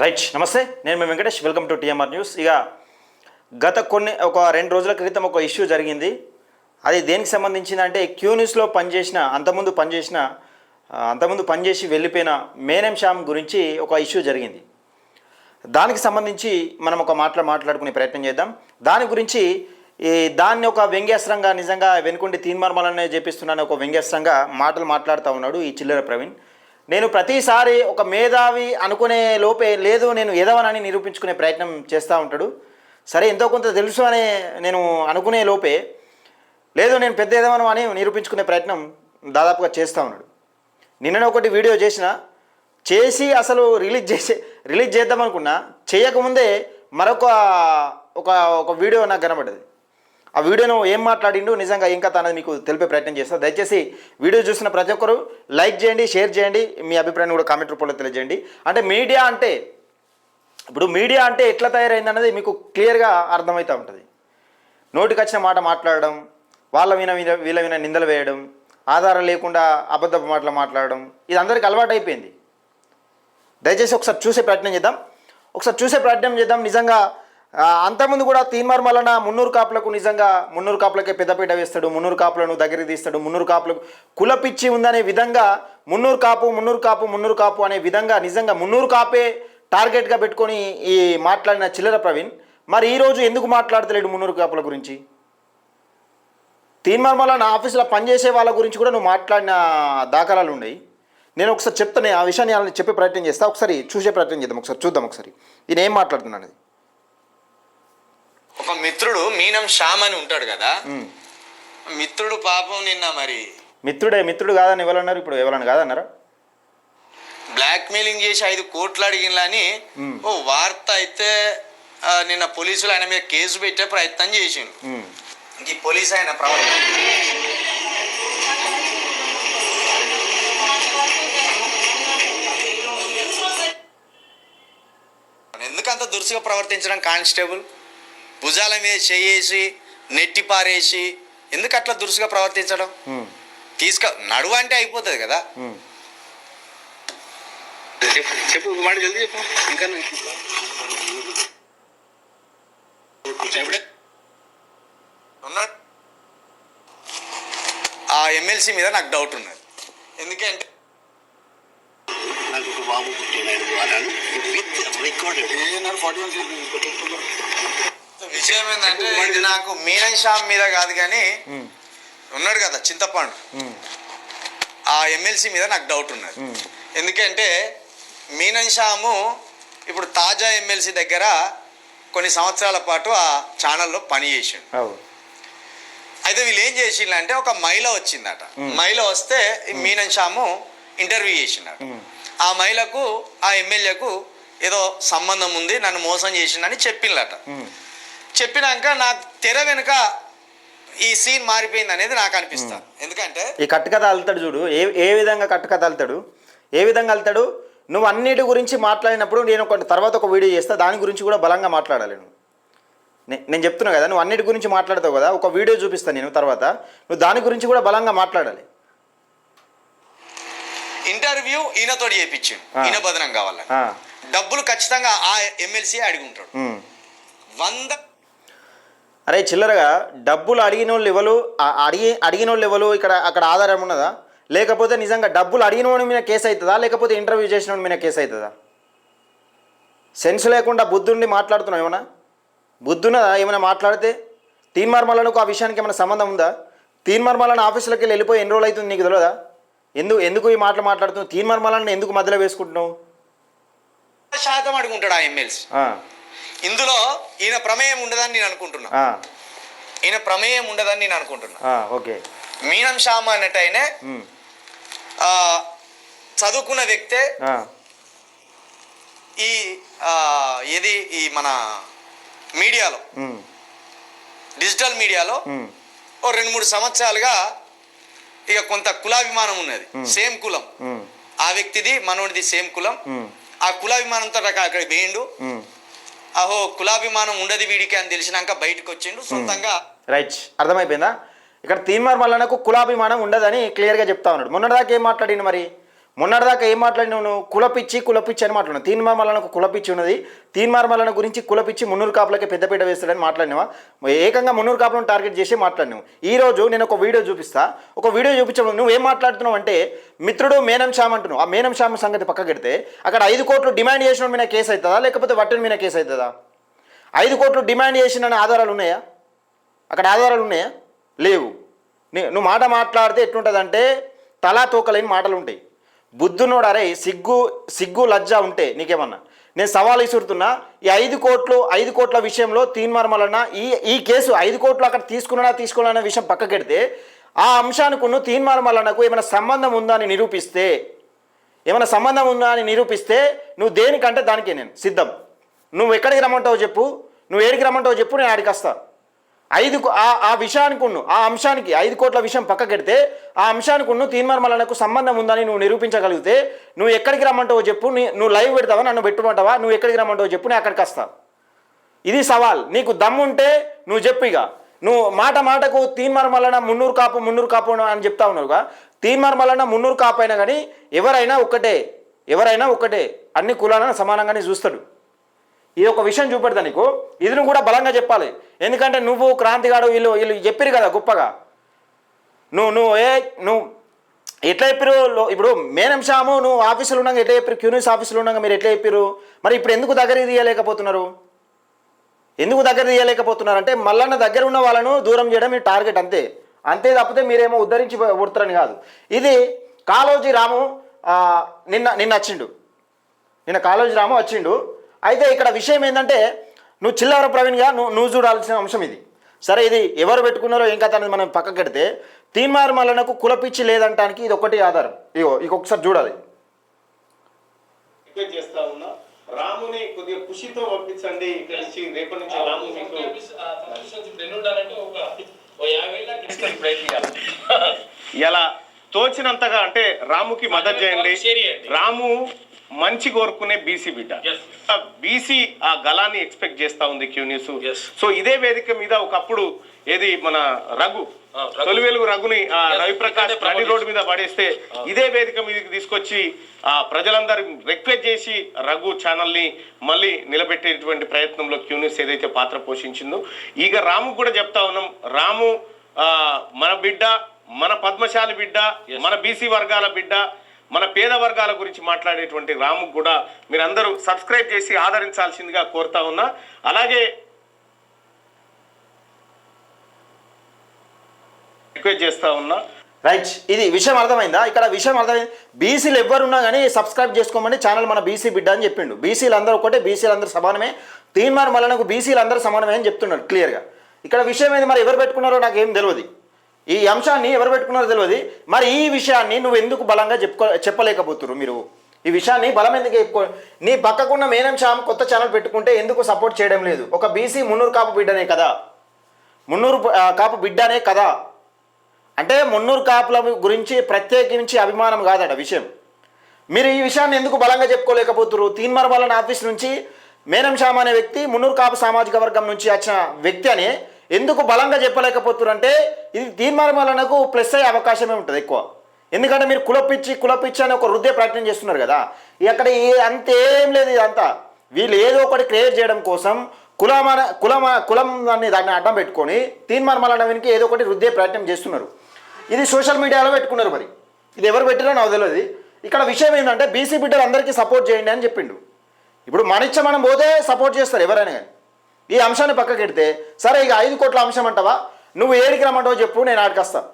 Right నమస్తే. నేను మీ Venkatesh. Welcome to TMR news. ఇక గత కొన్ని ఒక రెండు రోజుల క్రితం ఒక ఇష్యూ జరిగింది. అది దేనికి సంబంధించిందంటే క్యూ న్యూస్లో పనిచేసిన అంతకుముందు పనిచేసిన అంతకుముందు పనిచేసి వెళ్ళిపోయిన మేనం శ్యామ్ గురించి ఒక ఇష్యూ జరిగింది. దానికి సంబంధించి మనం ఒక మాటలు మాట్లాడుకునే ప్రయత్నం చేద్దాం. దాని గురించి ఈ దాన్ని ఒక వ్యంగ్యాస్త్రంగా నిజంగా వెనుకుండి తీన్మార్మలనే చేపిస్తున్నాను ఒక వ్యంగ్యాస్త్రంగా మాటలు మాట్లాడుతూ ఉన్నాడు ఈ చిల్లర ప్రవీణ్. నేను ప్రతిసారి ఒక మేధావి అనుకునే లోపే లేదు నేను ఎదవనని నిరూపించుకునే ప్రయత్నం చేస్తూ ఉంటాడు. సరే ఎంతో కొంత తెలుసు అనే నేను అనుకునే లోపే లేదు నేను పెద్ద ఎదవను అని నిరూపించుకునే ప్రయత్నం దాదాపుగా చేస్తూ ఉన్నాడు. నిన్ననే ఒకటి వీడియో చేసిన చేసి అసలు రిలీజ్ చేసే రిలీజ్ చేద్దాం అనుకున్నా చేయకముందే మరొక ఒక ఒక వీడియో నాకు కనబడ్డది. ఆ వీడియోను ఏం మాట్లాడిండు నిజంగా ఏం కథ అనేది మీకు తెలిపే ప్రయత్నం చేస్తాను దయచేసి వీడియో చూసిన ప్రతి ఒక్కరు లైక్ చేయండి షేర్ చేయండి మీ అభిప్రాయాన్ని కూడా కామెంట్ రూపంలో తెలియజేయండి. అంటే మీడియా అంటే ఇప్పుడు మీడియా అంటే ఎట్లా తయారైంది అనేది మీకు క్లియర్గా అర్థమవుతూ ఉంటుంది. నోటికి వచ్చిన మాట మాట్లాడడం వాళ్ళ విన విన వీళ్ళ విన నిందలు వేయడం ఆధారం లేకుండా అబద్ధపు మాటలు మాట్లాడడం ఇది అందరికీ అలవాటు అయిపోయింది. దయచేసి ఒకసారి చూసే ప్రయత్నం చేద్దాం. ఒకసారి చూసే ప్రయత్నం చేద్దాం. నిజంగా అంతకుముందు కూడా తీన్మార్ మల్లన మున్నూరు కాపులకు నిజంగా మున్నూరు కాపులకే పెద్దపీట వేస్తాడు మున్నూరు కాపులను దగ్గర తీస్తాడు మున్నూరు కాపులకు కులపిచ్చి ఉందనే విధంగా మున్నూరు కాపు మున్నూరు కాపు మున్నూరు కాపు అనే విధంగా నిజంగా మున్నూరు కాపే టార్గెట్గా పెట్టుకొని ఈ మాట్లాడిన చిల్లర ప్రవీణ్. మరి ఈరోజు ఎందుకు మాట్లాడతలేడు మున్నూరు కాపుల గురించి? తీన్మార్ మల్లన ఆఫీసులో పనిచేసే వాళ్ళ గురించి కూడా నువ్వు మాట్లాడిన దాఖలాలు ఉన్నాయి. నేను ఒకసారి చెప్తాను ఆ విషయాన్ని చెప్పే ప్రయత్నం చేస్తా. ఒకసారి చూసే ప్రయత్నం చేద్దాం ఒకసారి చూద్దాం ఒకసారి. నేను ఏం మాట్లాడుతున్నాను అది ఒక మిత్రుడు మీనం శ్యామ్ అని ఉంటాడు కదా. మిత్రుడు పాపం నిన్న మరి మిత్రుడే మిత్రుడు కాదని ఎవరన్నారు ఇప్పుడు ఎవరన్నా కాదన్నారా బ్లాక్ మెయిలింగ్ చేసి ఐదు కోట్లు అడిగినని మ్మ్. ఓ వార్త అయితే నిన్న పోలీసులు ఆయన మీద కేసు పెట్టే ప్రయత్నం చేసిండు. ఈ పోలీస్ ఆయన ప్రవర్తన ఎందుకంత దురుసుగా ప్రవర్తించడం కానిస్టేబుల్ భుజాల మీద చేయేసి నెట్టి పారేసి ఎందుకు అట్లా దురుసుగా ప్రవర్తించడం. తీసుక నడువ అంటే అయిపోతుంది కదా. చెప్పు మాట జల్దీ చెప్పు. ఇంకా ఆ ఎమ్మెల్సీ మీద నాకు డౌట్ ఉన్నది. ఎందుకంటే నాకు ఒక బాబు పుట్టినాడు విత్ రికార్డెడ్ విషయం ఏంటంటే ఇది నాకు మీనన్ షామ్ మీద కాదు కానీ. ఉన్నాడు కదా చింతపండు. ఆ ఎమ్మెల్సీ మీద నాకు డౌట్ ఉన్నది. ఎందుకంటే మీనన్ షాము ఇప్పుడు తాజా ఎమ్మెల్సీ దగ్గర కొన్ని సంవత్సరాల పాటు ఆ ఛానల్లో పని చేసిండు అయితే వీళ్ళు ఏం చేసిండ్రు ఒక మహిళ వచ్చిందట. మహిళ వస్తే మీనన్ షాము ఇంటర్వ్యూ చేసిండట. ఆ మహిళకు ఆ ఎమ్మెల్యేకు ఏదో సంబంధం ఉంది నన్ను మోసం చేసిండని ఉమ్. చెప్పినాక నాకు తెర వెనుక ఈ సీన్ మారిపోయింది అనేది నాకు అనిపిస్తుంది ఎందుకంటే ఈ కట్టుకథ అల్తాడు చూడు ఏ ఏ విధంగా కట్టుకథ అల్తాడు ఏ విధంగా అల్తాడు నువ్వు అన్నిటి గురించి మాట్లాడినప్పుడు నేను ఒక తర్వాత ఒక వీడియో చేస్తా దాని గురించి కూడా బలంగా మాట్లాడాలి నువ్వు. నేను చెప్తున్నా కదా నువ్వు అన్నిటి గురించి మాట్లాడతావు కదా ఒక వీడియో చూపిస్తాను నేను తర్వాత నువ్వు దాని గురించి కూడా బలంగా మాట్లాడాలి. ఇంటర్వ్యూ ఈయనతోటి చేయించిండు. ఈయన బదనం కావాలని. ఆ. డబ్బులు ఖచ్చితంగా ఆ ఎమ్మెల్సీ అడిగి ఉంటాడు. వంద అరే చిల్లరగా డబ్బులు అడిగిన వాళ్ళు ఎవరు? ఆ- అడిగి అడిగిన వాళ్ళు ఎవరు? ఇక్కడ అక్కడ ఆధారం ఉన్నదా? లేకపోతే నిజంగా డబ్బులు అడిగిన వాడి మీద కేసు అవుతుందా లేకపోతే ఇంటర్వ్యూ చేసిన వాడి మీద కేసు అవుతుందా సెన్స్ లేకుండా బుద్ధుండి మాట్లాడుతున్నావు ఏమన్నా? బుద్ధున్నదా ఏమైనా మాట్లాడితే? తీన్మార్మలకు ఆ విషయానికి ఏమైనా సంబంధం ఉందా? తీన్మార్మలను ఆఫీసులోకి వెళ్ళి వెళ్ళిపోయి ఎన్ని రోజులు అవుతుంది నీకు తెలియదా ఎందుకు ఎందుకు ఈ మాటలు మాట్లాడుతున్నావు? తీన్మార్మలను ఎందుకు మధ్యలో వేసుకుంటున్నావు? శాతం అడిగి ఉంటాడు ఆ ఎమ్మెల్సీ. ఇందులో ఈయన ప్రమేయం ఉండదని నేను అనుకుంటున్నా. ఈయన ప్రమేయం ఉండదని నేను అనుకుంటున్నా. ఓకే. మీనం శ్యామ అన్నట్టు ఆయనే ఉమ్, ఆ, చదువుకున్న వ్యక్తే ఈ ఏది ఈ మన మీడియాలో డిజిటల్ మీడియాలో ఓ రెండు మూడు సంవత్సరాలుగా ఇక కొంత కులాభిమానం ఉన్నది. సేమ్ కులం. ఆ వ్యక్తిది మనోడిది సేమ్ కులం. ఆ కులాభిమానంతో అక్కడ వేయండు ఉమ్. అహో కులాభిమానం ఉండదు వీడికి అని తెలిసినాక బయటకు వచ్చిండు సొంతంగా రైట్. అర్థమైపోయిందా? ఇక్కడ తీన్మార్ మల్లనకు కులాభిమానం ఉండదని క్లియర్గా చెప్తా ఉన్నాడు. మొన్నటిదాకా ఏం మాట్లాడిండు మరి? మొన్నటిదాకా ఏం మాట్లాడినావు నువ్వు? కులపిచ్చి కులపిచ్చి అని మాట్లాడినావు. తీన్మార్ మల్లనకు కులపిచ్చి ఉన్నది. తీన్మార్ గురించి కులపిచ్చి మున్నూరు కాపులకి పెద్దపీట వేస్తాడని మాట్లాడినావా? ఏకంగా మున్నూరు కాపులను టార్గెట్ చేసి మాట్లాడినావు. ఈ రోజు నేను ఒక వీడియో చూపిస్తా. ఒక వీడియో చూపించడం నువ్వు ఏం మాట్లాడుతున్నావు అంటే మిత్రుడు మేనం శ్యామ్ అంటున్నావు. ఆ మేనం శ్యామ్ సంగతి పక్కకెడితే అక్కడ ఐదు కోట్లు డిమాండ్ చేసిన మీద కేసు అవుతుందా? లేకపోతే వట్టని మీద కేసు అవుతుందా? ఐదు కోట్లు డిమాండ్ చేసిన ఆధారాలు ఉన్నాయా? అక్కడ ఆధారాలు ఉన్నాయా? లేవు. నువ్వు మాట మాట్లాడితే ఎట్లుంటుందంటే తలా తోకలేని మాటలు ఉంటాయి బుద్ధునోడు అరే సిగ్గు సిగ్గు లజ్జ ఉంటే నీకేమన్నా? నేను సవాల్ ఇసురుతున్నా ఈ ఐదు కోట్లు ఐదు కోట్ల విషయంలో తీన్మార్మలన్న ఈ ఈ కేసు ఐదు కోట్లు అక్కడ తీసుకున్నా తీసుకోవాలన్న విషయం పక్కకెడితే ఆ అంశానికి నువ్వు తీన్మార్మలన్నకు ఏమైనా సంబంధం ఉందా అని నిరూపిస్తే ఏమైనా సంబంధం ఉందా అని నిరూపిస్తే నువ్వు దేనికంటే దానికే నేను సిద్ధం. నువ్వు ఎక్కడికి రమ్మంటావు చెప్పు నువ్వు ఏడికి రమ్మంటావు చెప్పు నేను ఆడికి వస్తా ఐదుకు ఆ ఆ విషయానికి ఉన్ను ఆ అంశానికి ఐదు కోట్ల విషయం పక్కకెడితే ఆ అంశానికి ఉన్ను తీన్మార్మలకు సంబంధం ఉందని నువ్వు నిరూపించగలిగితే నువ్వు ఎక్కడికి రమ్మంటావో చెప్పు నీ- నువ్వు లైవ్ పెడతావా నన్ను పెట్టుమంటావా నువ్వు ఎక్కడికి రమ్మంటావో చెప్పు నేను అక్కడికి వస్తా. ఇది సవాల్. నీకు దమ్ముంటే నువ్వు చెప్పు ఇక. నువ్వు మాట మాటకు తీన్మర్మలన మున్నూరు కాపు మున్నూరు కాపు అని చెప్తా ఉన్నావుగా తీన్మర్మలన మున్నూరు కాపు అయినా కానీ ఎవరైనా ఒక్కటే ఎవరైనా ఒక్కటే అన్ని కులాలను సమానంగానే చూస్తాడు. ఇది ఒక విషయం చూపెడతా నీకు. ఇది నువ్వు కూడా బలంగా చెప్పాలి. ఎందుకంటే నువ్వు క్రాంతిగాడు వీళ్ళు వీళ్ళు చెప్పిరు కదా గొప్పగా. నువ్వు నువ్వు ఏ నువ్వు ఎట్లా చెప్పారు ఇప్పుడు మేనం శ్యాము నువ్వు ఆఫీసులో ఉండగా ఎట్లా చెప్పారు క్యూనిస్ ఆఫీసులో ఉండగా మీరు ఎట్లా చెప్పారు మరి ఇప్పుడు ఎందుకు దగ్గర తీయలేకపోతున్నారు ఎందుకు దగ్గర తీయలేకపోతున్నారు అంటే మళ్ళన్న దగ్గర ఉన్న వాళ్ళను దూరం చేయడం మీ టార్గెట్ అంతే. అంతే తప్పితే మీరేమో ఉద్ధరించి పుడతారని కాదు. ఇది కాలోజీ రాము నిన్న నిన్న వచ్చిండు నిన్న కాలోజీ రాము వచ్చిండు అయితే ఇక్కడ విషయం ఏంటంటే నువ్వు చిల్లవర ప్రవీణ్గా నువ్వు నువ్వు చూడాల్సిన అంశం ఇది. సరే ఇది ఎవరు పెట్టుకున్నారో ఏం కథ అనేది మనం పక్కకు పెడితే తీన్మార్ మల్లనకు కులపిచ్చి లేదంటానికి ఇది ఒకటి ఆధారం. ఇగో ఇక ఒకసారి చూడాలి. రిక్వెస్ట్ చేస్తా ఉన్నా. రాముని కొద్దిగా ఖుషితో పంపించండి. ఇక్కడ నుంచి రేపటి నుంచి రాము మీకు ఇలా తోచినంతగా అంటే రాముకి మద్దతు చేయండి. రాము మంచి కోరుకునే బీసీ బిడ్డ. బీసీ ఆ గలాన్ని ఎక్స్పెక్ట్ చేస్తా ఉంది క్యూ న్యూస్. సో ఇదే వేదిక మీద ఒకప్పుడు ఏది మన రఘు. తొలి వెలుగు రఘుని రవిప్రకాష్ నడి రోడ్డు మీద పడేస్తే ఇదే వేదిక మీదకి తీసుకొచ్చి ఆ ప్రజలందరూ రిక్వెస్ట్ చేసి రఘు ఛానల్ని మళ్ళీ నిలబెట్టేటువంటి ప్రయత్నంలో క్యూ న్యూస్ ఏదైతే పాత్ర పోషించిందో ఇక రాము కూడా చెప్తా ఉన్నాం రాము ఆ, మన బిడ్డ మన పద్మశాలి బిడ్డ మన బీసీ వర్గాల బిడ్డ మన పేద వర్గాల గురించి మాట్లాడేటువంటి రాము కూడా మీరందరూ సబ్స్క్రైబ్ చేసి ఆదరించాల్సిందిగా కోరుతా ఉన్నా. అలాగే రిక్వెస్ట్ చేస్తా ఉన్నా. రైట్ ఇది విషయం అర్థమైందా? ఇక్కడ విషయం అర్థమైంది. బీసీలు ఎవరున్నా కానీ సబ్స్క్రైబ్ చేసుకోమని ఛానల్ మన బీసీ బిడ్డ అని చెప్పిండు. బీసీలు అందరూ ఒకటే బీసీలు అందరూ సమానమే. తీన్మార్ మల్లనకు బీసీలు అందరూ సమానమే అని చెప్తున్నాడు క్లియర్గా. ఇక్కడ విషయం ఏంది మరి? ఎవరు పెట్టుకున్నారో నాకు ఏం తెలియదు ఈ అంశాన్ని ఎవరు పెట్టుకున్నారో తెలియదు మరి ఈ విషయాన్ని నువ్వు ఎందుకు బలంగా చెప్పుకో చెప్పలేకపోతున్నారు మీరు? ఈ విషయాన్ని బలం ఎందుకు చెప్పుకో నీ పక్కకున్న మేనం శ్యామ్ కొత్త ఛానల్ పెట్టుకుంటే ఎందుకు సపోర్ట్ చేయడం లేదు? ఒక బీసీ మున్నూరు కాపు బిడ్డనే కదా? మున్నూరు కాపు బిడ్డనే కదా? అంటే మున్నూరు కాపుల గురించి ప్రత్యేకించి అభిమానం కాదట విషయం. మీరు ఈ విషయాన్ని ఎందుకు బలంగా చెప్పుకోలేకపోతున్నారు తీన్మార్ వాళ్ళ ఆఫీస్ నుంచి మేనం శ్యామ్ అనే వ్యక్తి మున్నూరు కాపు సామాజిక వర్గం నుంచి వచ్చిన వ్యక్తి అని ఎందుకు బలంగా చెప్పలేకపోతున్నారు అంటే ఇది తీన్మార్ ప్లస్ అయ్యే అవకాశమే ఉంటుంది ఎక్కువ. ఎందుకంటే మీరు కులపిచ్చి కులపిచ్చి అని ఒక హృదయ ప్రయత్నం చేస్తున్నారు కదా. అక్కడ ఏ- అంతేం లేదు ఇదంతా. వీళ్ళు ఏదో ఒకటి క్రియేట్ చేయడం కోసం కులమన కులమ కులం అని దాన్ని అడ్డం పెట్టుకొని తీన్మార్ మల్లనవినికి ఏదో ఒకటి హృదయ ప్రయత్నం చేస్తున్నారు. ఇది సోషల్ మీడియాలో పెట్టుకున్నారు మరి. ఇది ఎవరు పెట్టినా నాకు తెలియదు. ఇక్కడ విషయం ఏంటంటే బీసీ బిడ్డలు అందరికీ సపోర్ట్ చేయండి అని చెప్పిండు. ఇప్పుడు మనిచ్చ మనం పోతే సపోర్ట్ చేస్తారు ఎవరైనా కానీ. ఈ అంశాన్ని పక్కకెడితే సరే ఇక ఐదు కోట్ల అంశం అంటావా? నువ్వు ఏడికి రమ్మంటావో చెప్పు నేను ఆడికొస్తాను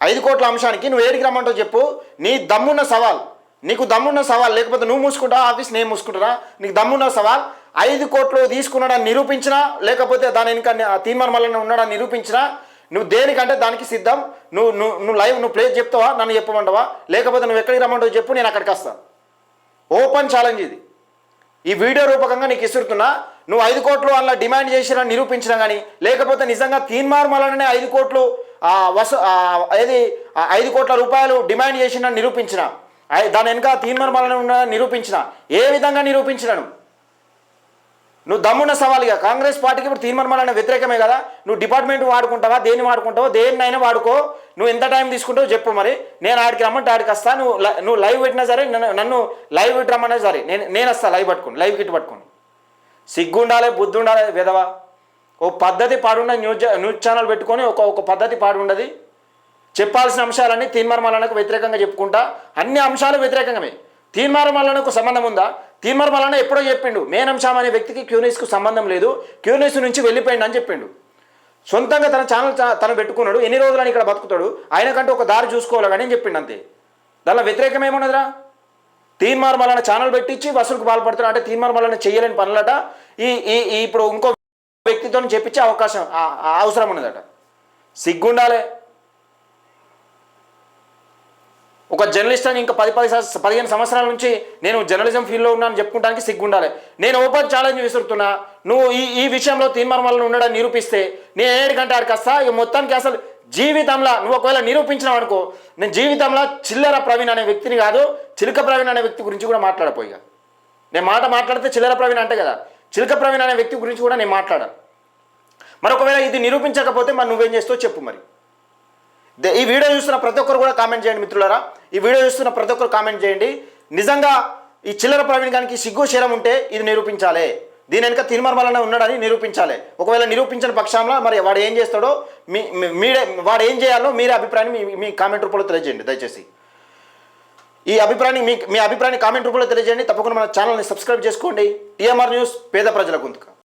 ఐదు కోట్ల అంశానికి నువ్వు ఏడికి రమ్మంటావు చెప్పు నీ దమ్మున్న సవాల్ నీకు దమ్మున్న సవాల్ లేకపోతే నువ్వు మూసుకుంటావా ఆఫీస్ నేను మూసుకుంటారా నీకు దమ్మున్న సవాల్ ఐదు కోట్లు తీసుకున్నాడని నిరూపించినా లేకపోతే దాని వెనుక తీర్మానం వల్ల ఉన్నాడని నిరూపించినా నువ్వు దేనికంటే దానికి సిద్ధం? నువ్వు నువ్వు నువ్వు లైవ్ నువ్వు ప్లేస్ చెప్తావా? నన్ను చెప్పమంటావా? లేకపోతే నువ్వు ఎక్కడికి రమ్మంటావు చెప్పు నేను అక్కడికి వస్తాను ఓపెన్ ఛాలెంజ్ ఇది. ఈ వీడియో రూపకంగా నీకు ఇస్తున్నా నువ్వు ఐదు కోట్లు అలా డిమాండ్ చేసినా నిరూపించినా కానీ లేకపోతే నిజంగా తీన్మార్ మలననే ఐదు కోట్లు వసు ఏది ఐదు కోట్ల రూపాయలు డిమాండ్ చేసిన నిరూపించిన దాని వెనుక తీన్మార్ మలన నిరూపించిన ఏ విధంగా నిరూపించినాను నువ్వు? దమ్మున్న సవాలుగా కాంగ్రెస్ పార్టీకి ఇప్పుడు తీర్మానం వ్యతిరేకమే కదా నువ్వు డిపార్ట్మెంట్ వాడుకుంటావా దేన్ని వాడుకుంటావో దేన్నైనా వాడుకో నువ్వు ఎంత టైం తీసుకుంటావు చెప్పు మరి. నేను ఆడికి రమ్మంటే ఆడికి వస్తా నువ్వు నువ్వు లైవ్ పెట్టినా సరే నన్ను నన్ను లైవ్ పెట్టి రమ్మన్నా సరే నేను నేను వస్తా లైవ్ పట్టుకుని లైవ్ కిట్ పట్టుకుని. సిగ్గుండాలి బుద్ధి ఉండాలి విధవ? ఓ పద్ధతి పాడున్న న్యూస్ న్యూస్ ఛానల్ పెట్టుకొని ఒక ఒక పద్ధతి పాడుండది. చెప్పాల్సిన అంశాలన్నీ తీన్మార్మలనకు వ్యతిరేకంగా చెప్పుకుంటా. అన్ని అంశాలు వ్యతిరేకంగామే. తీన్మార్మలనకు సంబంధం ఉందా? తీన్మార్మలన ఎప్పుడో చెప్పిండు. మేనంశాం అనే వ్యక్తికి క్యూనిస్కు సంబంధం లేదు. క్యూనిస్ నుంచి వెళ్ళిపోయిండు అని చెప్పిండు. సొంతంగా తన ఛానల్ తను పెట్టుకున్నాడు. ఎన్ని రోజులని ఇక్కడ బతుకుతాడు? ఆయనకంటూ ఒక దారి చూసుకోవాలి కానీ అని చెప్పిండు అంతే. దానిలో వ్యతిరేకం ఏమున్నదిరా? తీన్మార్ మల్లన్న ఛానల్ పెట్టించి వసూలుకు పాల్పడుతున్నా అంటే తీన్మార్ మలన చేయలేని పనులట. ఈ ఈ ఇప్పుడు ఇంకో వ్యక్తితో చెప్పించే అవకాశం అవసరం ఉన్నదట. సిగ్గుండాలే. ఒక జర్నలిస్ట్ అని ఇంకా పది పది సంవత్స- పదిహేను సంవత్సరాల నుంచి నేను జర్నలిజం ఫీల్డ్లో ఉన్నాను చెప్పుకోవడానికి సిగ్గుండాలి. నేను ఓపెన్ ఛాలెంజ్ విసురుతున్నా. నువ్వు ఈ ఈ విషయంలో తీర్మానం ఉండడం నిరూపిస్తే నేను ఏడు గంట ఆడికి వస్తా. ఇక మొత్తానికి అసలు జీవితంలో నువ్వు ఒకవేళ నిరూపించినావు అనుకో నేను జీవితంలో చిల్లర ప్రవీణ్ అనే వ్యక్తిని కాదు చిలుక ప్రవీణ్ అనే వ్యక్తి గురించి కూడా మాట్లాడపోయిగా నేను మాట మాట్లాడితే చిల్లర ప్రవీణ్ అంటే కదా. చిలుక ప్రవీణ్ అనే వ్యక్తి గురించి కూడా నేను మాట్లాడాను మరి ఒకవేళ ఇది నిరూపించకపోతే మరి నువ్వేం చేస్తావు చెప్పు మరి. దే- ఈ వీడియో చూస్తున్న ప్రతి ఒక్కరు కూడా కామెంట్ చేయండి మిత్రులారా. ఈ వీడియో చూస్తున్న ప్రతి ఒక్కరు కామెంట్ చేయండి. నిజంగా ఈ చిల్లర ప్రవీణ్ గారికి సిగ్గు శరం ఉంటే ఇది నిరూపించాలి. దీని వెనుక తిరుమర్మలనే ఉన్నాడని నిరూపించాలి. ఒకవేళ నిరూపించిన పక్షంలో మరి వాడు ఏం చేస్తాడో మీ మీరే వాడు ఏం చేయాలో మీరే అభిప్రాయాన్ని మీ మీ కామెంట్ రూపంలో తెలియజేయండి దయచేసి. ఈ అభిప్రాయాన్ని మీ మీ అభిప్రాయాన్ని కామెంట్ రూపంలో తెలియజేయండి. తప్పకుండా మన ఛానల్ని సబ్స్క్రైబ్ చేసుకోండి. టీఎంఆర్ న్యూస్ పేద ప్రజల గొంతుక.